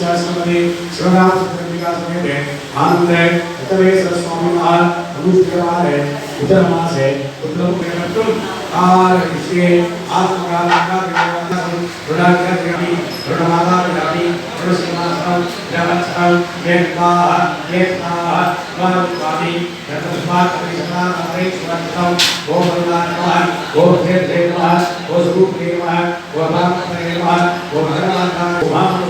शास्त्रमधे सर्वनाथ संप्रतिका समेत है आनंद है अतवे सरस्वामी महान अनुष्ठवार है उत्तर मास है उत्तर प्रेमत्म और इसलिए आत्मकाल का विज्ञान बड़ा का ज्ञानी बड़ा माता ज्ञानी बड़ा समासम जगतम एकता एकता वारुपानी जगतमात कृष्णा हरे सुरक्षम ओ भगवान ओ देव देव ओ स्वरूप देव ओ भक्त देव ओ भगवान ओ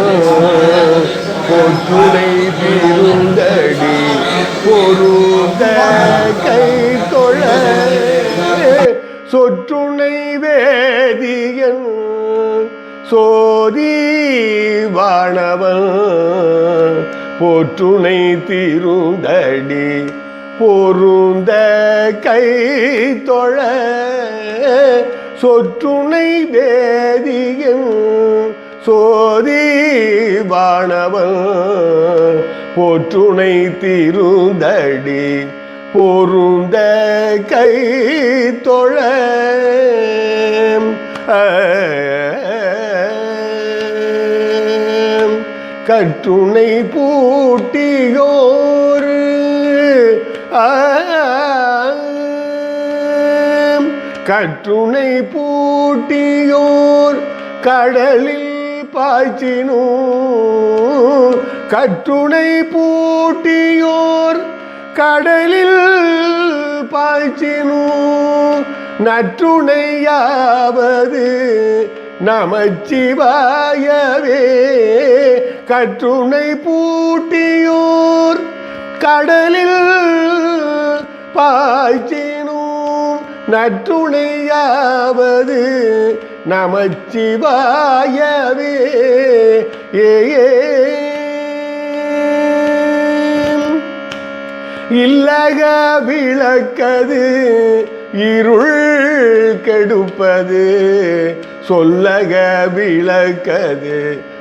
வாழவன் போற்றுணை திருந்தடி பொருந்த கை தொழ சொற்றுணை வேதியன் சோதி வாணவன் போற்றுணை திருந்தடி பொருந்த கை தொழ. கற்றுணை பூட்டியோரு. ஆம். கற்றுணை பூட்டியோர் கடலில் பாய்ச்சினோ கற்றுணை பூட்டியோர் கடலில் பாய்ச்சினோ நற்றுணையாவது நமச்சிவாயவே. கற்றுணை பூட்டியூர் கடலில் பாய்ச்சினும். நற்றுணையாவது நமச்சிவாயவே. ஏ இல்லக விளக்கது இருள் கெடுப்பது. சொல்லக விளக்கது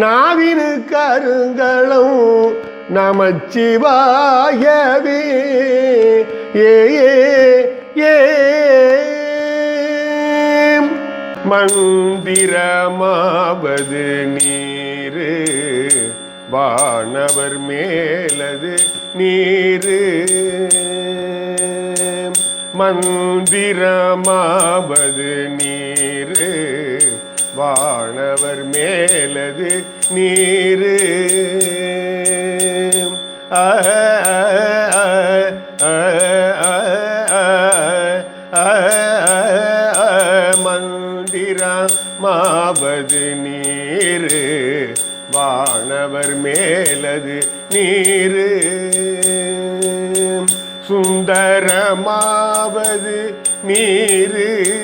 நாவினு கருங்களும் நமச்சிவாயவே. ஏ ஏ ஏ. மந்திரமாவது நீரு வானவர் மேலது நீரு. மந்திரமாவது நீர் வானவர் மேலது நீரு. ஆ, ஆ, ஆ, ஆ, நீரு. வானவர் மேலது நீரு. சுந்தரமாவது நீரு.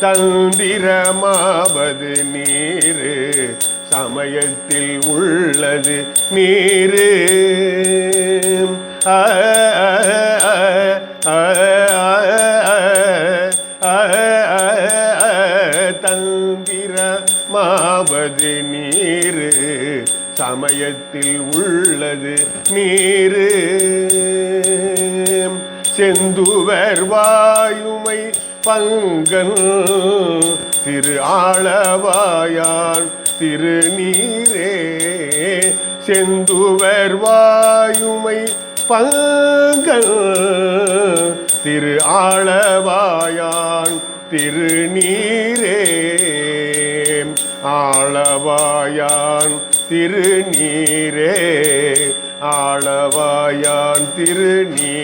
தந்திரமாவது நீரு சமயத்தில் உள்ளது நீரு ஆ, தந்திரமாவது நீரு சமயத்தில் உள்ளது நீரு செந்துவர் வாயுமை பங்கன். திரு ஆளவாயான் திருநீரே செந்துவர் வாயுமை பங்கல் திரு ஆளவாயான் திருநீரே ஆளவாயான் திருநீரே ஆளவாயான் திருநீரே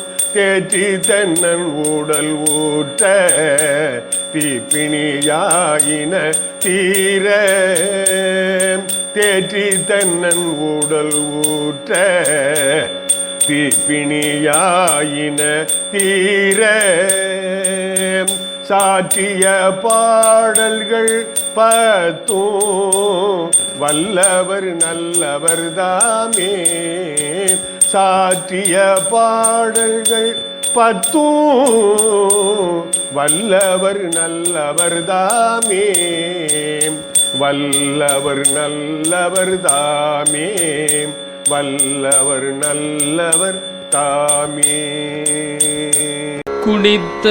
தேற்றி தென்னன் ஊடல் ஊற்ற தீப்பிணியாயின தீர. தேற்றி தென்னன் ஊடல் ஊற்ற தீப்பிணியாயின தீர. சாற்றிய பாடல்கள் பத்தும் வல்லவர் நல்லவர் தாமே. சாற்றிய பாடல்கள் பத்தும். வல்லவர் நல்லவர் தாமே. வல்லவர் நல்லவர் தாமே. வல்லவர் நல்லவர் தாமே. குடித்த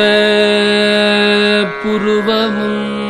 புருவமும்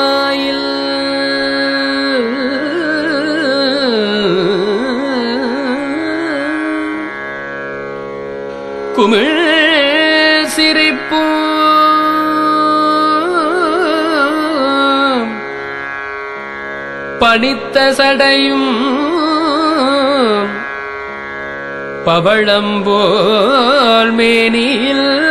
குமிழ் சிரிப்பும். பணித்த சடையும் பவழம்போல் மேனியில்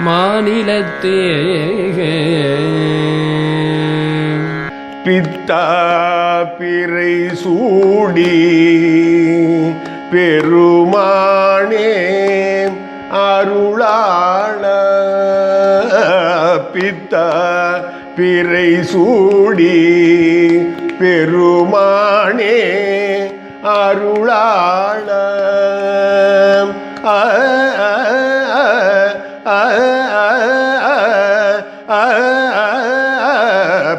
மாநிலத்தே பித்தா பிறை சூடி பெருமானே அருளாள. பித்தா பிறை சூடி பெருமா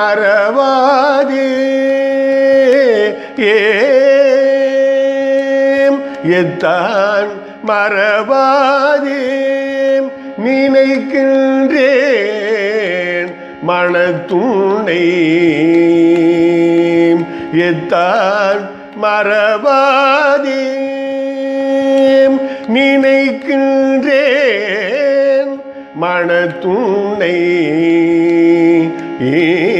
மறவாதே. ஏத்தான் எத்தான் மறவாதே. நினைக்கின்றேன் மனத்துணை எத்தான் மறவாதே. நினைக்கின்றேன் மனத்துணை ஏ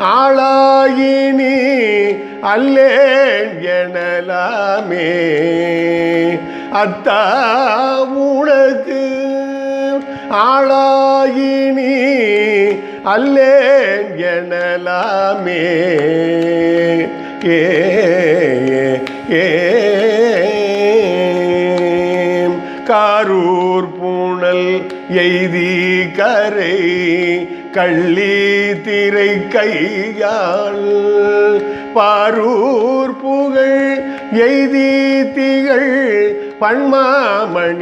ஆளாயினி அல்லேன் எனலாமே. அத்தா உனக்கு ஆளாயினி அல்லேன் எனலாமே. ஏ ஏ காரூர் பூணல் எய்தி கரை கள்ளி திரை கையால் பாரூர் புகழ் எய்தி திகழ் பன்மாமணிகுந்தி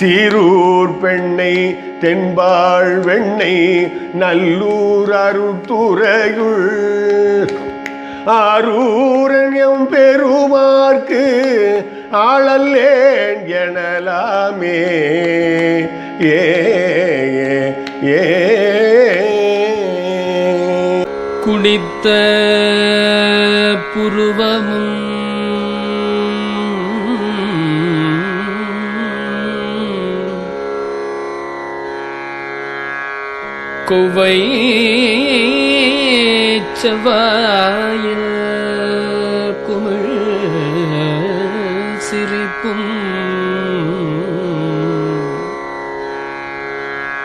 சீரூர் பெண்ணை தென்பாள் வெண்ணை நல்லூர் அருத்துறையுள் ஆரூரன் பெருமார்க்கு ஆளல்லேன் எனலாமே. ஏ ஏ, ஏ. புருவமும் குவை செவ்வாயில் குமிழ்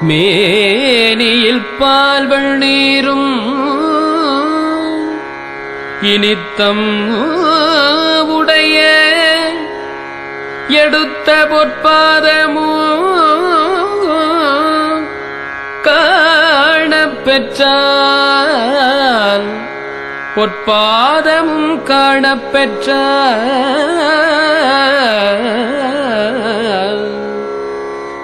மேனியில் பால்வள் நீரும் இனித்தம் உடைய எடுத்த பொற்பாதமோ காணப்பெற்றால் பொற்பாதமும் காணப்